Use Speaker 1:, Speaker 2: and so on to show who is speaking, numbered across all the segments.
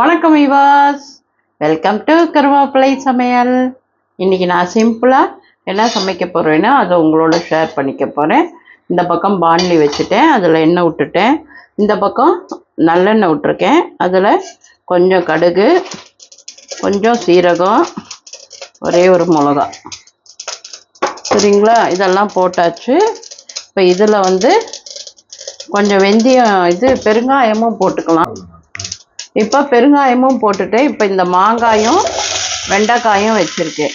Speaker 1: வணக்கம் he was welcome to கருவேப்பிலை சமையல். இன்னைக்கு நான் சிம்பிளாக என்ன சமைக்க போகிறேன்னா அதை உங்களோட ஷேர் பண்ணிக்க போகிறேன் இந்த பக்கம் பாண்லி வச்சுட்டேன் அதில் எண்ணெய் விட்டுட்டேன். இந்த பக்கம் நல்லெண்ணெய் விட்டுருக்கேன். அதில் கொஞ்சம் கடுகு கொஞ்சம் சீரகம் ஒரே ஒரு மிளகா. சரிங்களா? இதெல்லாம் போட்டாச்சு. இப்போ இதில் வந்து கொஞ்சம் வெந்தயம் இது பெருங்காயமும் போட்டுக்கலாம். இப்போ பெருங்காயமும் போட்டுட்டு இப்போ இந்த மாங்காயும் வெண்டைக்காயும் வச்சுருக்கேன்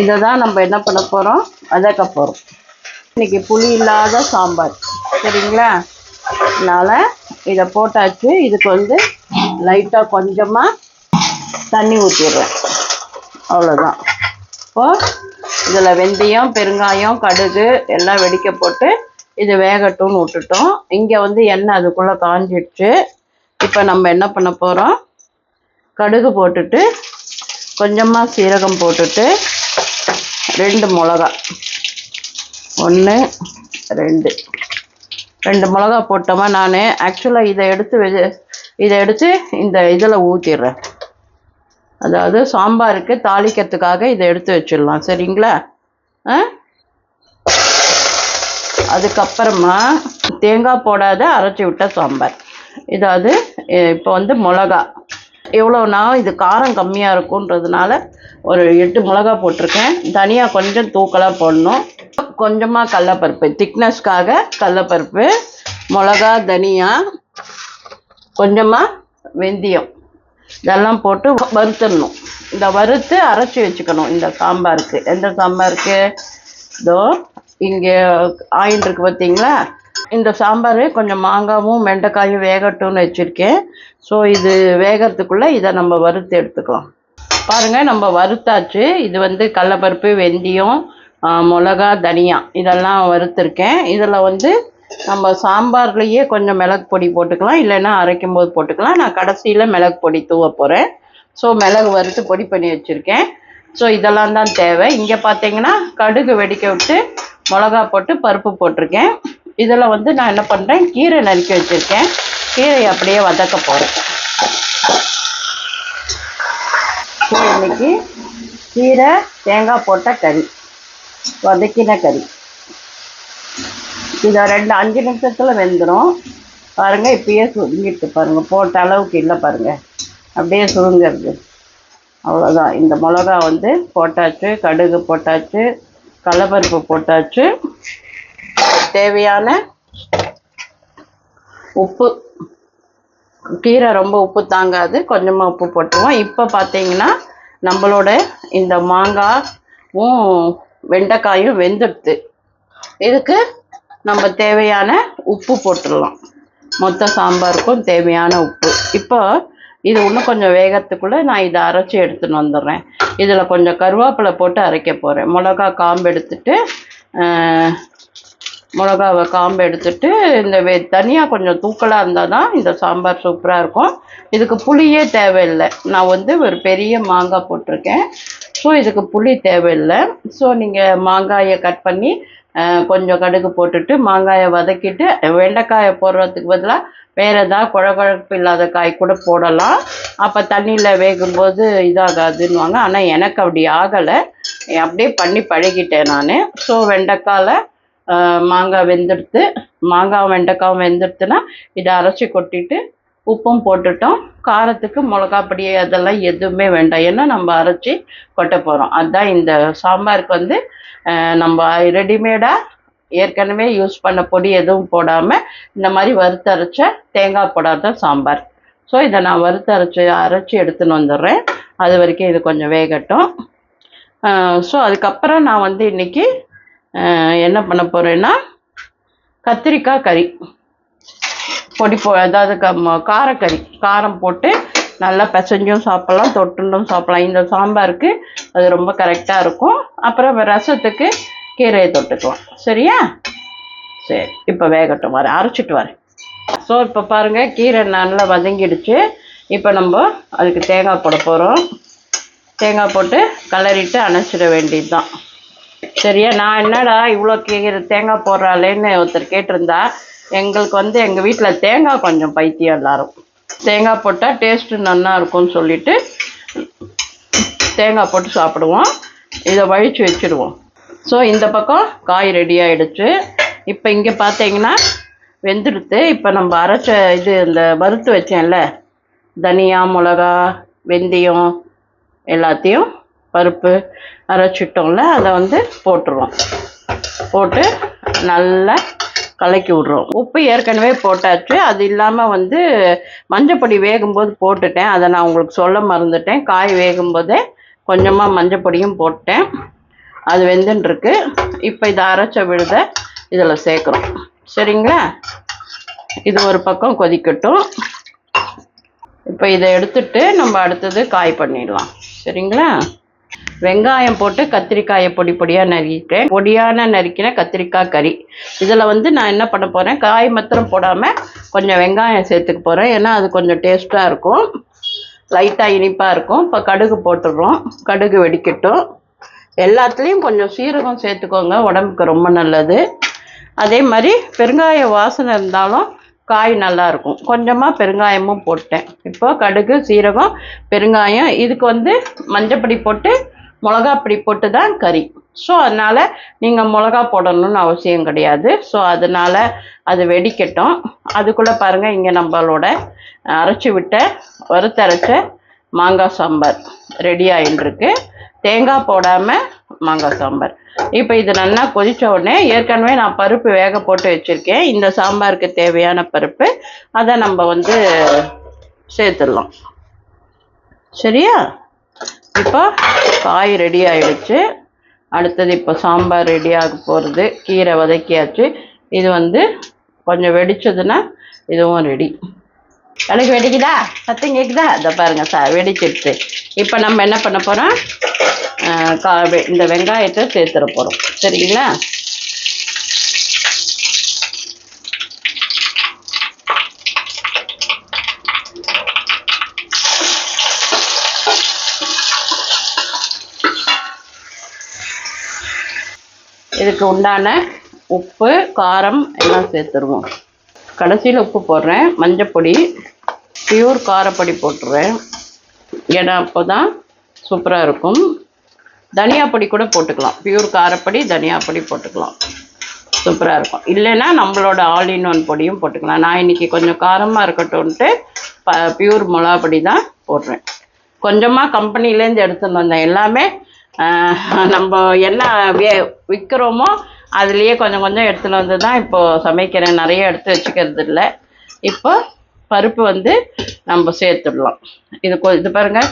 Speaker 1: இதை தான் நம்ம என்ன பண்ண போகிறோம் வதக்க போகிறோம் இன்றைக்கி புளி இல்லாத சாம்பார். சரிங்களா? அதனால் இதை போட்டாச்சு. இதுக்கு வந்து லைட்டாக கொஞ்சமாக தண்ணி ஊற்றிடுறேன் அவ்வளோதான் இப்போது இதில் வெந்தயம் பெருங்காயம் கடுகு எல்லாம் வெடிக்க போட்டு இது வேகட்டும்னு விட்டுட்டோம். இங்கே வந்து எண்ணெய் அதுக்குள்ளே காஞ்சிடுச்சு. இப்போ நம்ம என்ன பண்ண போகிறோம் கடுகு போட்டுட்டு கொஞ்சமாக சீரகம் போட்டுட்டு ரெண்டு மிளகா. ஒன்று ரெண்டு. ரெண்டு மிளகா போட்டோமா நான்? ஆக்சுவலாக இதை எடுத்து வெ- இதை எடுத்து இந்த இதில் ஊற்றிடுறேன் அதாவது சாம்பாருக்கு தாளிக்கிறதுக்காக இதை எடுத்து வச்சிடலாம். சரிங்களா? ஆ? அதுக்கப்புறமா தேங்காய் போடாத அரைச்சி விட்ட சாம்பார். இதாவது இப்போ வந்து மிளகா. எவ்வளோனா இது காரம் கம்மியாக இருக்குன்றதுனால ஒரு எட்டு மிளகா போட்டிருக்கேன். தனியாக கொஞ்சம் தூக்கலாக போடணும். கொஞ்சமாக கடலப்பருப்பு திக்னஸ்க்காக கடலப்பருப்பு மிளகா தனியா கொஞ்சமாக வெந்தயம். இதெல்லாம் போட்டு வறுத்துடணும். இந்த வறுத்து அரைச்சி வச்சுக்கணும் இந்த சாம்பாருக்கு. எந்த சாம்பாருக்கு? இதோ இங்கே ஆயில் இருக்கு பார்த்தீங்களா இந்த சாம்பார் கொஞ்சம் மாங்காவும் வெண்டைக்காயும் வேகட்டும்னு வச்சுருக்கேன். ஸோ இது வேகறதுக்குள்ளே இதை நம்ம வறுத்து எடுத்துக்கலாம். பாருங்கள் நம்ம வறுத்தாச்சு. இது வந்து கடலப்பருப்பு வெந்தயம் மிளகா தனியா. இதெல்லாம் வறுத்துருக்கேன். இதில் வந்து நம்ம சாம்பார்லேயே கொஞ்சம் மிளகு பொடி போட்டுக்கலாம். இல்லைன்னா அரைக்கும் போது போட்டுக்கலாம். நான் கடைசியில் மிளகு பொடி தூவ போகிறேன் ஸோ மிளகு வறுத்து பொடி பண்ணி வச்சுருக்கேன். ஸோ இதெல்லாம் தான் தேவை. இங்கே பார்த்தீங்கன்னா கடுகு வெடிக்க விட்டு மிளகா போட்டு பருப்பு போட்டிருக்கேன். இதில் வந்து நான் என்ன பண்ணுறேன் கீரை நறுக்கி வச்சுருக்கேன். கீரை அப்படியே வதக்க போகிறேன் இன்னைக்கு கீரை தேங்காய் போட்ட கறி வதக்கின கறி. இதை ரெண்டு அஞ்சு நிமிஷத்தில் வெந்துடும் பாருங்கள் இப்பயே சுருங்கிட்டு பாருங்கள் போட்ட அளவுக்கு இல்லை பாருங்கள் அப்படியே சுருங்கிறது. அவ்வளோதான் இந்த மிளகா வந்து போட்டாச்சு கடுகு போட்டாச்சு கடலப்பருப்பு போட்டாச்சு. தேவையான உப்பு. கீரை ரொம்ப உப்பு தாங்காது. கொஞ்சமாக உப்பு போட்டுருவோம். இப்போ பார்த்தீங்கன்னா நம்மளோட இந்த மாங்காயும் வெண்டைக்காயும் வெந்துடுது. இதுக்கு நம்ம தேவையான உப்பு போட்டுடலாம். மொத்த சாம்பாருக்கும் தேவையான உப்பு. இப்போ இது இன்னும் கொஞ்சம் வேகத்துக்குள்ளே நான் இதை அரைச்சி எடுத்துன்னு வந்துடுறேன். இதில் கொஞ்சம் கருவேப்பிலை போட்டு அரைக்க போகிறேன் மிளகா காம்பு எடுத்துட்டு ஆஹ், மிளகாவை காம்பு எடுத்துட்டு இந்த வெ தனியாக கொஞ்சம் தூக்கலாக இருந்தால் தான் இந்த சாம்பார் சூப்பராக இருக்கும். இதுக்கு புளியே தேவையில்லை. நான் வந்து ஒரு பெரிய மாங்காய் போட்டிருக்கேன். ஸோ இதுக்கு புளி தேவையில்லை. ஸோ நீங்கள் மாங்காயை கட் பண்ணி கொஞ்சம் கடுகு போட்டுட்டு மாங்காயை வதக்கிட்டு வெண்டைக்காயை போடுறதுக்கு பதிலாக வேறு ஏதாவது குழகுழப்பு இல்லாத காய் கூட போடலாம். அப்போ தண்ணியில் வேகும்போது இதாகாதுன்னுவாங்க. ஆனால் எனக்கு அப்படி ஆகலை. அப்படியே பண்ணி பழகிட்டேன் நான். ஸோ வெண்டைக்காயில் மாங்காய் வெந்துடுத்து மாங்காய் வெண்டைக்காவும் வெந்துடுத்துன்னா இதை அரைச்சி கொட்டிட்டு உப்பும் போட்டுட்டோம் காரத்துக்கு மிளகா பொடி அதெல்லாம் எதுவுமே வேண்டாம் ஏன்னா நம்ம அரைச்சி கொட்ட போகிறோம் அதுதான் இந்த சாம்பாருக்கு வந்து நம்ம ரெடிமேடாக ஏற்கனவே யூஸ் பண்ண பொடி எதுவும் போடாமல் இந்த மாதிரி வறுத்தரைச்ச தேங்காய் போடாத சாம்பார் ஸோ இதை நான் வறுத்தரைச்சி அரைச்சி எடுத்துன்னு வந்துடுறேன் அது வரைக்கும் இது கொஞ்சம் வேகட்டும் ஸோ அதுக்கப்புறம் நான் வந்து இன்றைக்கி என்ன பண்ண போகிறேன்னா கத்திரிக்காய் கறி. பொடி போ அதாவது க காரக்கறி. காரம் போட்டு நல்லா பிசைஞ்சும் சாப்பிட்லாம் தொட்டுண்டும் சாப்பிட்லாம். இந்த சாம்பாருக்கு அது ரொம்ப கரெக்டாக இருக்கும். அப்புறம் ரசத்துக்கு கீரையை தொட்டுக்கலாம் சரியா? சரி இப்போ வேகட்டும். வரேன். அரைச்சிட்டு வரேன். ஸோ இப்போ பாருங்கள் கீரை நல்லா வதங்கிடுச்சு. இப்போ நம்ம அதுக்கு தேங்காய் போட போகிறோம் தேங்காய் போட்டு கலரிட்டு அணைச்சிட வேண்டியது தான் சரியா? நான் என்னடா இவ்வளோ கீரை தேங்காய் போடுறாளேன்னு ஒருத்தர் கேட்டிருந்தா எங்களுக்கு வந்து எங்கள் வீட்டில் தேங்காய் கொஞ்சம் பைத்தியம் எல்லாரும். தேங்காய் போட்டால் டேஸ்ட்டு நல்லா இருக்கும்னு சொல்லிட்டு தேங்காய் போட்டு சாப்பிடுவோம். இதை வழித்து வச்சுடுவோம். ஸோ இந்த பக்கம் காய் ரெடி ஆகிடுச்சு இப்போ இங்கே பார்த்தீங்கன்னா வெந்துடுத்து. இப்போ நம்ம அரைச்ச இது இந்த வறுத்து வச்சேன்ல தனியா மிளகா வெந்தயம் எல்லாத்தையும் பருப்பு அரைச்சிட்டோம்ல அதை வந்து போட்டுருவோம். போட்டு நல்லா கலக்கி விட்றோம். உப்பு ஏற்கனவே போட்டாச்சு. அது இல்லாமல் வந்து மஞ்சப்பொடி வேகும்போது போட்டுட்டேன். அதை நான் உங்களுக்கு சொல்ல மறந்துட்டேன். காய் வேகும்போதே கொஞ்சமாக மஞ்சப்பொடியும் போட்டேன். அது வெந்துன்ட்ருக்கு இப்போ இதை அரைச்ச விழுத இதில் சேர்க்குறோம். சரிங்களா? இது ஒரு பக்கம் கொதிக்கட்டும். இப்போ இதை எடுத்துட்டு நம்ம அடுத்தது காய் பண்ணிடலாம். சரிங்களா? வெங்காயம் போட்டு கத்திரிக்காயை பொடி பொடியாக நறுக்கிட்டேன் பொடியான நறுக்கின கத்திரிக்காய் கறி. இதில் வந்து நான் என்ன பண்ண போகிறேன் காய் மாத்திரம் போடாமல் கொஞ்சம் வெங்காயம் சேர்த்துக்க போகிறேன் ஏன்னா அது கொஞ்சம் டேஸ்ட்டாக இருக்கும். லைட்டாக இனிப்பாக இருக்கும். இப்போ கடுகு போட்டுடுறோம். கடுகு வெடிக்கட்டும். எல்லாத்துலேயும் கொஞ்சம் சீரகம் சேர்த்துக்கோங்க. உடம்புக்கு ரொம்ப நல்லது. அதே மாதிரி பெருங்காய வாசனை இருந்தாலும் காய் நல்லா இருக்கும் கொஞ்சமாக பெருங்காயமும் போட்டேன். இப்போ கடுகு சீரகம் பெருங்காயம் இதுக்கு வந்து மஞ்சப்பொடி போட்டு மிளகாப்பொடி போட்டு தான் கறி. ஸோ அதனால் நீங்கள் மிளகா போடணும்னு அவசியம் கிடையாது. ஸோ அதனால் அது வெடிக்கட்டும். அதுக்குள்ளே பாருங்கள் இங்கே நம்மளோட அரைச்சி விட்ட வறுத்தரைச்ச மாங்காய் சாம்பார் ரெடி ஆகிட்டுருக்கு தேங்காய் போடாமல் மாங்காய் சாம்பார். இப்போ இது நல்லா கொதித்த உடனே ஏற்கனவே நான் பருப்பு வேக போட்டு வச்சுருக்கேன். இந்த சாம்பாருக்கு தேவையான பருப்பு அதை நம்ம வந்து சேர்த்துடலாம். சரியா? இப்போ காய் ரெடி ஆயிடுச்சு. அடுத்தது இப்போ சாம்பார் ரெடி ஆக போகிறது கீரை வதக்கியாச்சு. இது வந்து கொஞ்சம் வெடிச்சதுன்னா இதுவும் ரெடி எனக்கு வெடிக்குதா? சத்தம் கேட்குதா அதை பாருங்க சார் வெடிச்சிடுச்சு இப்போ நம்ம என்ன பண்ண போகிறோம் கா இந்த வெங்காயத்தை சேர்த்துட போகிறோம் சரிங்களா? இதுக்கு உண்டான உப்பு காரம் எல்லாம் சேர்த்துருவோம். கடைசியில் உப்பு போடுறேன். மஞ்சப்பொடி பியூர் காரப்பொடி போட்டுருவேன் ஏன்னா அப்போ தான் சூப்பராக இருக்கும். தனியா பொடி கூட போட்டுக்கலாம். பியூர் காரப்பொடி தனியா பொடி போட்டுக்கலாம். சூப்பராக இருக்கும். இல்லைன்னா நம்மளோட ஆல் இன் ஒன் பொடியும் போட்டுக்கலாம். நான் இன்னைக்கு கொஞ்சம் காரமாக இருக்கட்டும்ன்ட்டு ப பியூர் மிளகா பொடி தான் போடுறேன். கொஞ்சமாக கம்பெனிலேருந்து எடுத்துன்னு வந்தேன். எல்லாமே நம்ம என்ன வே விற்கிறோமோ அதுலேயே கொஞ்சம் கொஞ்சம் எடுத்துன்னு வந்து தான் இப்போது சமைக்கிறேன். நிறைய எடுத்து வச்சுக்கிறது இல்லை இப்போ பருப்பு வந்து நம்ம சேர்த்துடலாம். இது கொ இது பாருங்கள்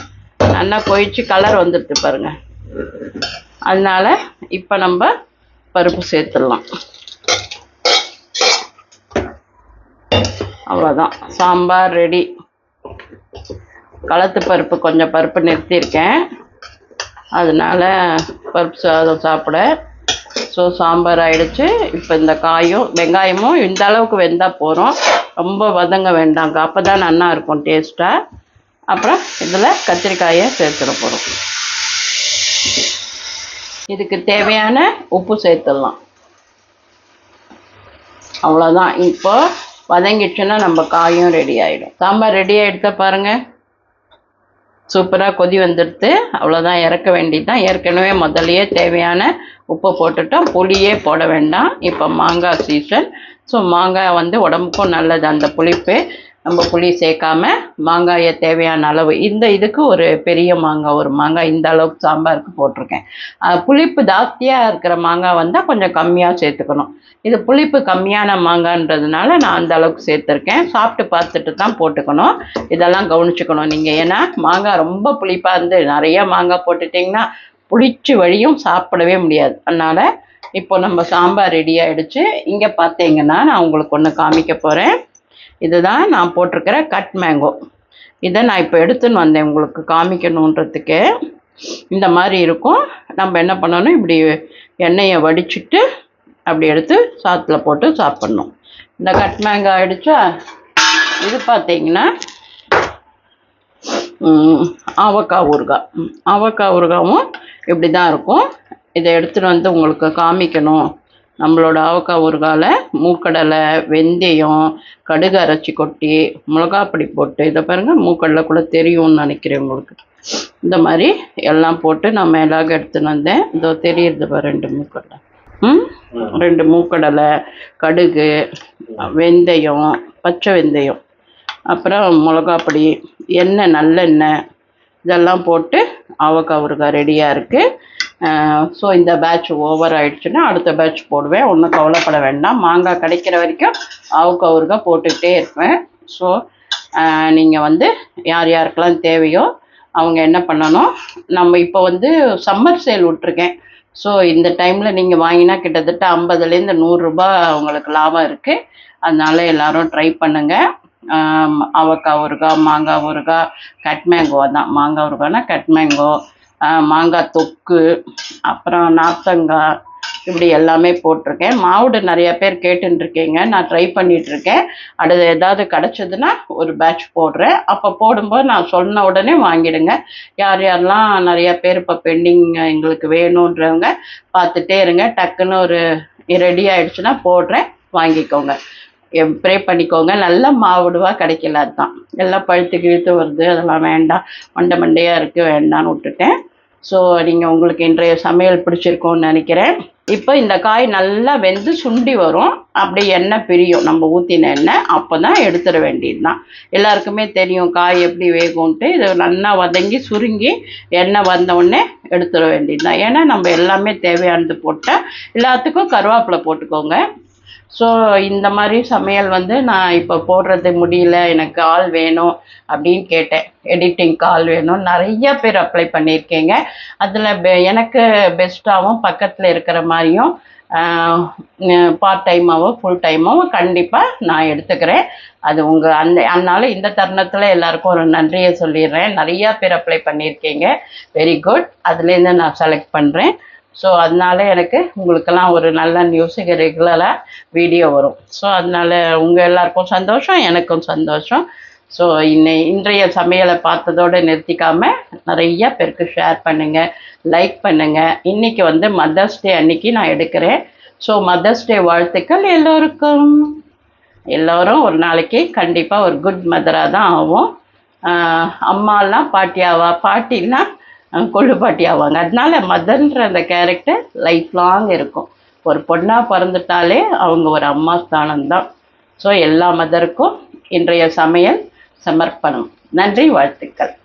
Speaker 1: நல்லா கொயிச்சு கலர் வந்துடுது பாருங்கள் அதனால இப்போ நம்ம பருப்பு சேர்த்துடலாம். அவ்வளோதான் சாம்பார் ரெடி. களத்து பருப்பு கொஞ்சம் பருப்பு நிறுத்தியிருக்கேன். அதனால் பருப்பு சாதம் சாப்பிட ஸோ சாம்பார் ஆயிடுச்சு. இப்போ இந்த காயும் வெங்காயமும் இந்த அளவுக்கு வெந்தால் போகிறோம் ரொம்ப வதங்க வேண்டாங்க. அப்போ தான் நல்லா இருக்கும் டேஸ்ட்டாக அப்புறம் இதில் கத்திரிக்காயை சேர்த்துட போகிறோம் இதுக்கு தேவையான உப்பு சேர்த்துடலாம். அவ்வளோதான் இப்போ வதங்கிடுச்சுன்னா நம்ம காயும் ரெடி ஆகிடும் சாம்பார் ரெடி ஆகிடுத்த பாருங்கள் சூப்பராக கொதி வந்துடுது அவ்வளோதான் இறக்க வேண்டியதுதான். ஏற்கனவே முதல்லையே தேவையான உப்பு போட்டுட்டோம். புளியே போட வேண்டாம். இப்போ மாங்காய் சீசன் ஸோ மாங்காய் வந்து உடம்புக்கும் நல்லது. அந்த புளிப்பு நம்ம புளி சேர்க்காம மாங்காயை தேவையான அளவு. இந்த இதுக்கு ஒரு பெரிய மாங்காய் ஒரு மாங்காய் இந்த அளவுக்கு சாம்பாருக்கு போட்டிருக்கேன். புளிப்பு ஜாஸ்தியாக இருக்கிற மாங்காய் வந்தால் கொஞ்சம் கம்மியாக சேர்த்துக்கணும். இது புளிப்பு கம்மியான மாங்கான்றதுனால நான் அந்த அளவுக்கு சேர்த்துருக்கேன். சாப்பிட்டு பார்த்துட்டு தான் போட்டுக்கணும். இதெல்லாம் கவனிச்சுக்கணும் நீங்கள் ஏன்னா மாங்காய் ரொம்ப புளிப்பாக இருந்து நிறைய மாங்காய் போட்டுட்டிங்கன்னா புளிச்சு வழியும் சாப்பிடவே முடியாது. அதனால் இப்போ நம்ம சாம்பார் ரெடி இங்கே பார்த்தீங்கன்னா நான் உங்களுக்கு ஒன்று காமிக்க போகிறேன் இதுதான் நான் போட்டிருக்கிற கட் மேங்கோ இதை நான் இப்போ எடுத்துன்னு வந்தேன் உங்களுக்கு காமிக்கணுன்றதுக்கு. இந்த மாதிரி இருக்கும். நம்ம என்ன பண்ணணும்? இப்படி எண்ணெயை வடிச்சிட்டு அப்படி எடுத்து சாத்தில் போட்டு சாப்பிட்ணும். இந்த கட் மேங்கோ ஆயிடுச்சா? இது பார்த்தீங்கன்னா ஆவக்காய் ஊறுகாய். ஆவக்காய் ஊறுகாவும் இப்படி தான் இருக்கும். இதை எடுத்துகிட்டு வந்து உங்களுக்கு காமிக்கணும். நம்மளோட ஆவக்காய் ஊறுகாயில் மூக்கடலை வெந்தயம் கடுகு அரைச்சி கொட்டி மிளகாப்பொடி போட்டு இதை பாருங்கள் மூக்கடலை கூட தெரியும்னு நினைக்கிறேன் உங்களுக்கு. இந்த மாதிரி எல்லாம் போட்டு நான் மேலாக எடுத்துன்னு வந்தேன். இதோ தெரியுது ரெண்டு மூக்கடலை. ம்? ரெண்டு மூக்கடலை கடுகு வெந்தயம் பச்சை வெந்தயம் அப்புறம் மிளகாப்பொடி எண்ணெய் நல்லெண்ணெய் இதெல்லாம் போட்டு ஆவக்காய் ஊறுகாய் ரெடியாக இருக்குது ஸோ இந்த பேட்ச் ஓவர் ஆயிடுச்சுன்னா அடுத்த பேட்ச் போடுவேன். ஒன்றும் கவலைப்பட வேண்டாம். மாங்காய் கிடைக்கிற வரைக்கும் அவுக்கு ஊறுகாய் போட்டுக்கிட்டே இருப்பேன். ஸோ நீங்கள் வந்து யார் யாருக்கெல்லாம் தேவையோ அவங்க என்ன பண்ணணும்? நம்ம இப்போ வந்து சம்மர் சேல் விட்ருக்கேன் ஸோ இந்த டைமில் நீங்கள் வாங்கினா கிட்டத்தட்ட ஐம்பதுலேருந்து நூறுரூபா உங்களுக்கு லாபம் இருக்குது அதனால் எல்லாரும் ட்ரை பண்ணுங்கள் அவக்காய் ஊறுகாய் மாங்காய் ஊறுகாய் கட் மேங்கோ தான் மாங்காய் ஊறுகாய்னா கட் மேங்கோ மாங்காய் தொக்கு அப்புறம் நார்த்தங்காய் இப்படி எல்லாமே போட்டிருக்கேன். மாவுடு நிறைய பேர் கேட்டுன்னு நான் ட்ரை பண்ணிட்டு இருக்கேன் அடுத்து ஏதாவது கிடச்சதுன்னா ஒரு பேட்ச் போடுறேன். அப்போ போடும்போது நான் சொன்ன உடனே வாங்கிடுங்க. யார் யாரெல்லாம் நிறைய பேர் இப்போ பெண்டிங் எங்களுக்கு வேணுன்றவங்க பார்த்துட்டே இருங்க. டக்குன்னு ஒரு ரெடி ஆயிடுச்சுன்னா போடுறேன். வாங்கிக்கோங்க. ப்ரே பண்ணிக்கோங்க. நல்லா மாவுடுவா கிடைக்கல அதுதான். எல்லாம் பழுத்து கிழுத்து வருது. அதெல்லாம் வேண்டாம். மண்டை மண்டையாக இருக்குது வேண்டான்னு விட்டுட்டேன். ஸோ நீங்கள் உங்களுக்கு இன்றைய சமையல் பிடிச்சிருக்கோன்னு நினைக்கிறேன். இப்போ இந்த காய் நல்லா வெந்து சுண்டி வரும். அப்படி எண்ணெய் பிரியும். நம்ம ஊற்றின எண்ணெய். அப்போ தான் எடுத்துட வேண்டியது தான் எல்லாருக்குமே தெரியும் காய் எப்படி வேகும்ன்ட்டு. இது நல்லா வதங்கி சுருங்கி எண்ணெய் வந்தவுடனே எடுத்துட வேண்டியது தான் ஏன்னா நம்ம எல்லாமே தேவையானது போட்டால் எல்லாத்துக்கும் கருவேப்பிலை போட்டுக்கோங்க. ஸோ இந்த மாதிரி சமையல் வந்து நான் இப்போ போடுறது முடியல எனக்கு ஆள் வேணும் அப்படின்னு கேட்டேன். எடிட்டிங்க்கு ஆள் வேணும். நிறைய பேர் அப்ளை பண்ணியிருக்கீங்க. அதில் பெ எனக்கு பெஸ்ட்டாகவும் பக்கத்தில் இருக்கிற மாதிரியும் பார்ட் டைமாகவும் ஃபுல் டைமாகவும் கண்டிப்பாக நான் எடுத்துக்கிறேன். அது உங்கள் அந்த அதனால் இந்த தருணத்தில் எல்லாருக்கும் ஒரு நன்றியை சொல்லிடுறேன். நிறையா பேர் அப்ளை பண்ணியிருக்கீங்க. வெரி குட் அதுலேருந்து நான் செலக்ட் பண்ணுறேன் ஸோ அதனால எனக்கு உங்களுக்கெல்லாம் ஒரு நல்ல நியூஸுக்கு ரெகுலராக வீடியோ வரும். ஸோ அதனால உங்கள் எல்லாருக்கும் சந்தோஷம் எனக்கும் சந்தோஷம். ஸோ இன்னை இன்றைய சமையலை பார்த்ததோடு நிறுத்திக்காமல் நிறைய பேருக்கு ஷேர் பண்ணுங்கள் லைக் பண்ணுங்கள் இன்றைக்கி வந்து மதர்ஸ் டே அன்னைக்கு நான் எடுக்கிறேன். ஸோ மதர்ஸ் டே வாழ்த்துக்கள் எல்லோருக்கும். எல்லோரும் ஒரு நாளைக்கு கண்டிப்பாக ஒரு குட் மதராக தான் ஆகும் அம்மாலாம் பாட்டியாவா பாட்டின்னா அஹ் கொள்ளு பாட்டி ஆவாங்க. அதனால மதர்ன்ற அந்த கேரக்டர் லைஃப் லாங் இருக்கும். ஒரு பொண்ணாக பிறந்துட்டாலே அவங்க ஒரு அம்மா ஸ்தானம்தான். ஸோ எல்லா மதருக்கும் இன்றைய சமையல் சமர்ப்பணம். நன்றி வாழ்த்துக்கள்.